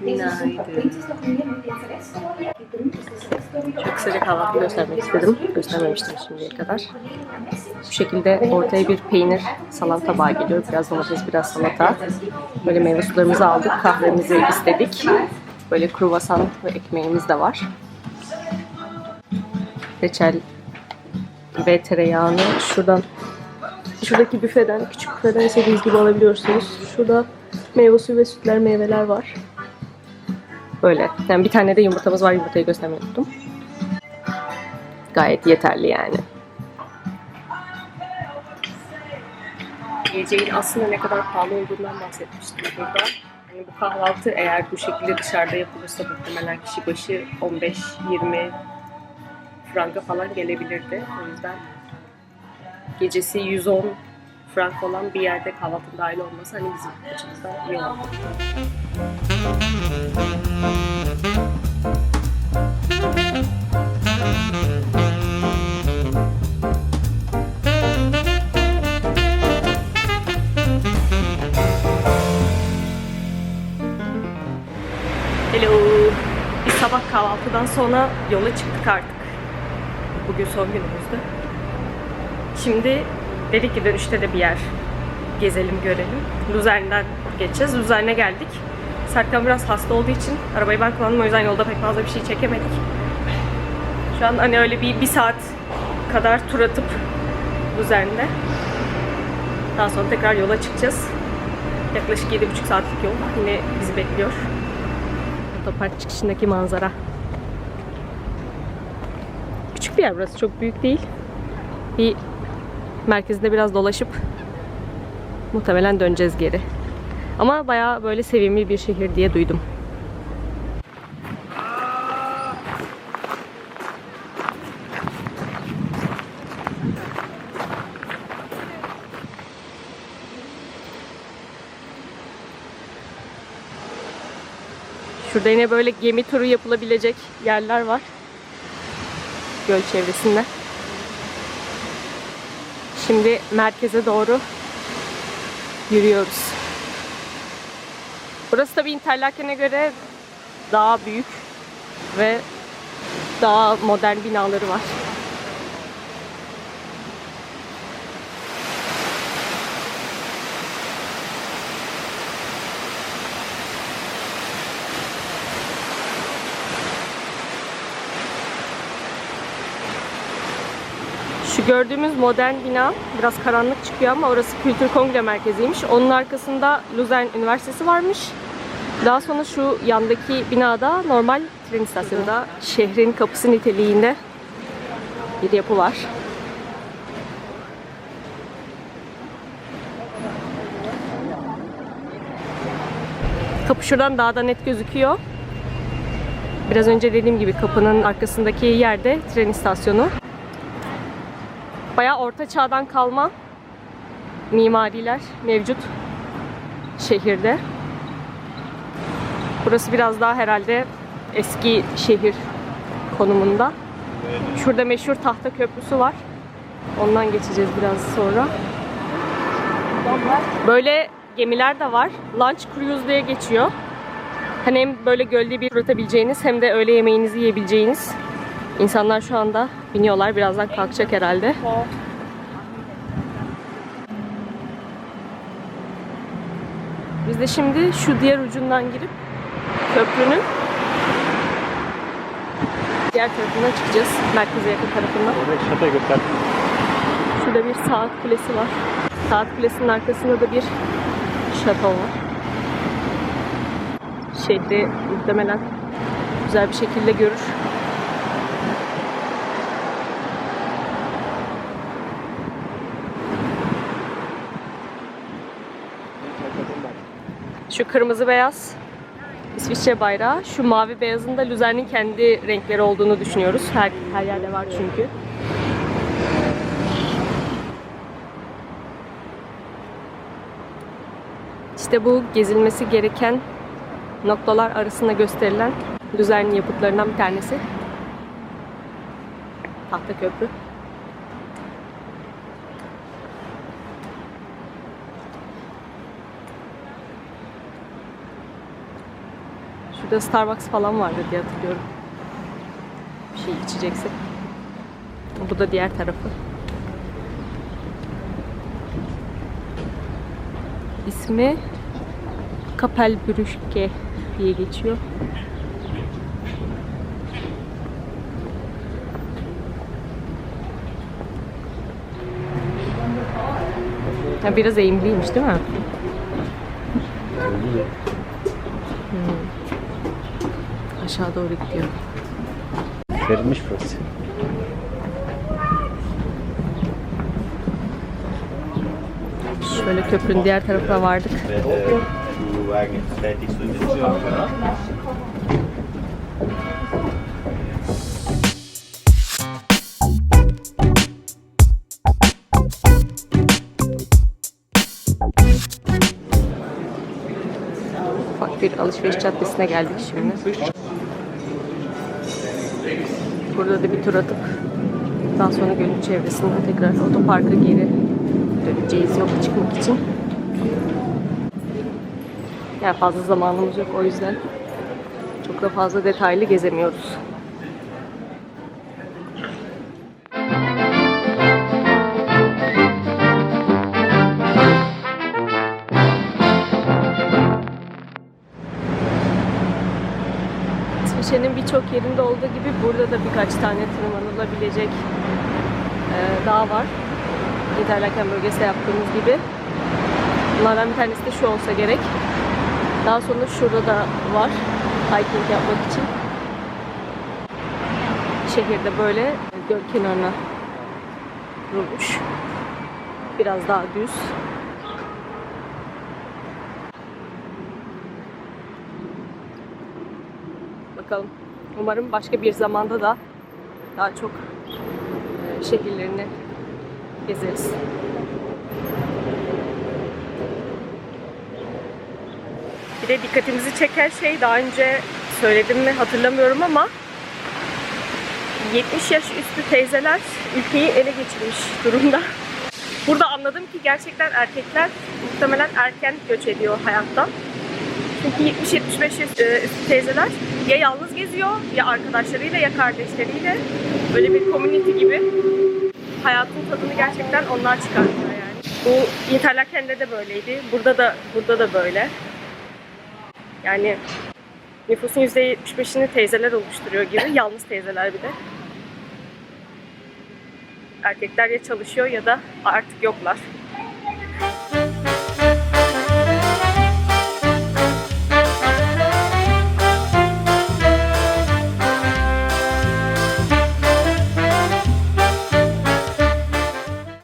Günaydın. Çok kısaca kahvaltı göstermek istedim. Göstermemiştim şimdiye kadar. Bu şekilde ortaya bir peynir salam tabağı geliyor. Biraz domates, biraz salata. Böyle meyve sularımızı aldık. Kahvemizi istedik. Böyle kruvasan ve ekmeğimiz de var. Reçel ve tereyağını şuradan şuradaki büfeden, küçük büfeden istediğiniz gibi alabiliyorsunuz. Şurada meyve suyu ve sütler, meyveler var. Böyle. Yani bir tane de yumurtamız var. Yumurtayı göstermeyi unuttum. Gayet yeterli yani. Geceyin aslında ne kadar pahalı olduğundan bahsetmiştim burada. Yani bu kahvaltı eğer bu şekilde dışarıda yapılırsa muhtemelen kişi başı 15-20 franka falan gelebilirdi. O yüzden gecesi 110 frank olan bir yerde kahvaltı dahil olması hani bizim açımızdan iyi oldu. Hello. Sabah kahvaltıdan sonra yola çıktık artık. Bugün son günümüzdü. Şimdi dedik ki dönüşte de bir yer gezelim, görelim. Luzern'den geçeceğiz. Luzern'e geldik. Serkan biraz hasta olduğu için arabayı ben kullandım. O yüzden yolda pek fazla bir şey çekemedik. Şu an hani öyle bir, bir saat kadar tur atıp Luzern'de. Daha sonra tekrar yola çıkacağız. Yaklaşık 7,5 saatlik yol yine bizi bekliyor. Otopark çıkışındaki manzara. Küçük bir yer burası, çok büyük değil. Bir merkezde biraz dolaşıp muhtemelen döneceğiz geri. Ama bayağı böyle sevimli bir şehir diye duydum. Şurada yine böyle gemi turu yapılabilecek yerler var. Göl çevresinde. Şimdi merkeze doğru yürüyoruz. Burası tabii Interlaken'e göre daha büyük ve daha modern binaları var. Şu gördüğümüz modern bina biraz karanlık çıkıyor ama orası Kültür Kongre Merkezi'ymiş. Onun arkasında Luzern Üniversitesi varmış. Daha sonra şu yandaki binada normal tren istasyonunda şehrin kapısı niteliğinde bir yapı var. Kapı şuradan daha da net gözüküyor. Biraz önce dediğim gibi kapının arkasındaki yerde tren istasyonu. Bayağı orta çağdan kalma mimariler mevcut şehirde. Burası biraz daha herhalde eski şehir konumunda. Şurada meşhur tahta köprüsü var. Ondan geçeceğiz biraz sonra. Böyle gemiler de var. Lunch cruise diye geçiyor. Hani hem böyle gölde bir atabileceğiniz hem de öğle yemeğinizi yiyebileceğiniz İnsanlar şu anda biniyorlar. Birazdan kalkacak herhalde. Biz de şimdi şu diğer ucundan girip köprünün diğer tarafından çıkacağız. Merkeze yakın tarafından. Orada şatoyu göster. Şurada bir saat kulesi var. Saat kulesinin arkasında da bir şato var. Şehri muhtemelen güzel bir şekilde görür. Şu kırmızı beyaz İsviçre bayrağı. Şu mavi beyazın da Luzern'in kendi renkleri olduğunu düşünüyoruz. Her, her yerde var çünkü. İşte bu gezilmesi gereken noktalar arasında gösterilen Luzern yapıtlarından bir tanesi. Tahta Köprü. Şurada Starbucks falan vardı diye hatırlıyorum. Bir şey içeceksek. Bu da diğer tarafı. İsmi Kapelbrücke diye geçiyor. Ya biraz eğimliymiş değil mi? Aşağı doğru gidiyor. Verilmiş burası. Şöyle köprünün diğer tarafına vardık. Ufak bir alışveriş caddesine geldik şimdi. Burada da bir tur atıp daha sonra gölün çevresinden tekrar otoparka geri döneceğiz yola çıkmak için. Yani fazla zamanımız yok o yüzden çok da fazla detaylı gezemiyoruz. Birçok yerinde olduğu gibi burada da birkaç tane tırmanılabilecek e, dağ var. Interlaken bölgesinde yaptığımız gibi. Bunlardan bir tanesi de şu olsa gerek. Daha sonra şurada da var hiking yapmak için. Şehirde böyle göl kenarına kurulmuş. Biraz daha düz. Bakalım. Umarım başka bir zamanda da daha çok e, şehirlerini gezeriz. Bir de dikkatimizi çeken şey daha önce söyledim mi hatırlamıyorum ama 70 yaş üstü teyzeler ülkeyi ele geçirmiş durumda. Burada anladım ki gerçekten erkekler muhtemelen erken göç ediyor hayattan. Çünkü 70-75 yaş e, üstü teyzeler ya yalnız geziyor ya arkadaşlarıyla ya kardeşleriyle böyle bir community gibi hayatın tadını gerçekten onlar çıkartıyor yani. Bu Interlaken'de de böyleydi. Burada da burada da böyle. Yani nüfusun %75'ini teyzeler oluşturuyor gibi. Yalnız teyzeler bir de. Erkekler ya çalışıyor ya da artık yoklar.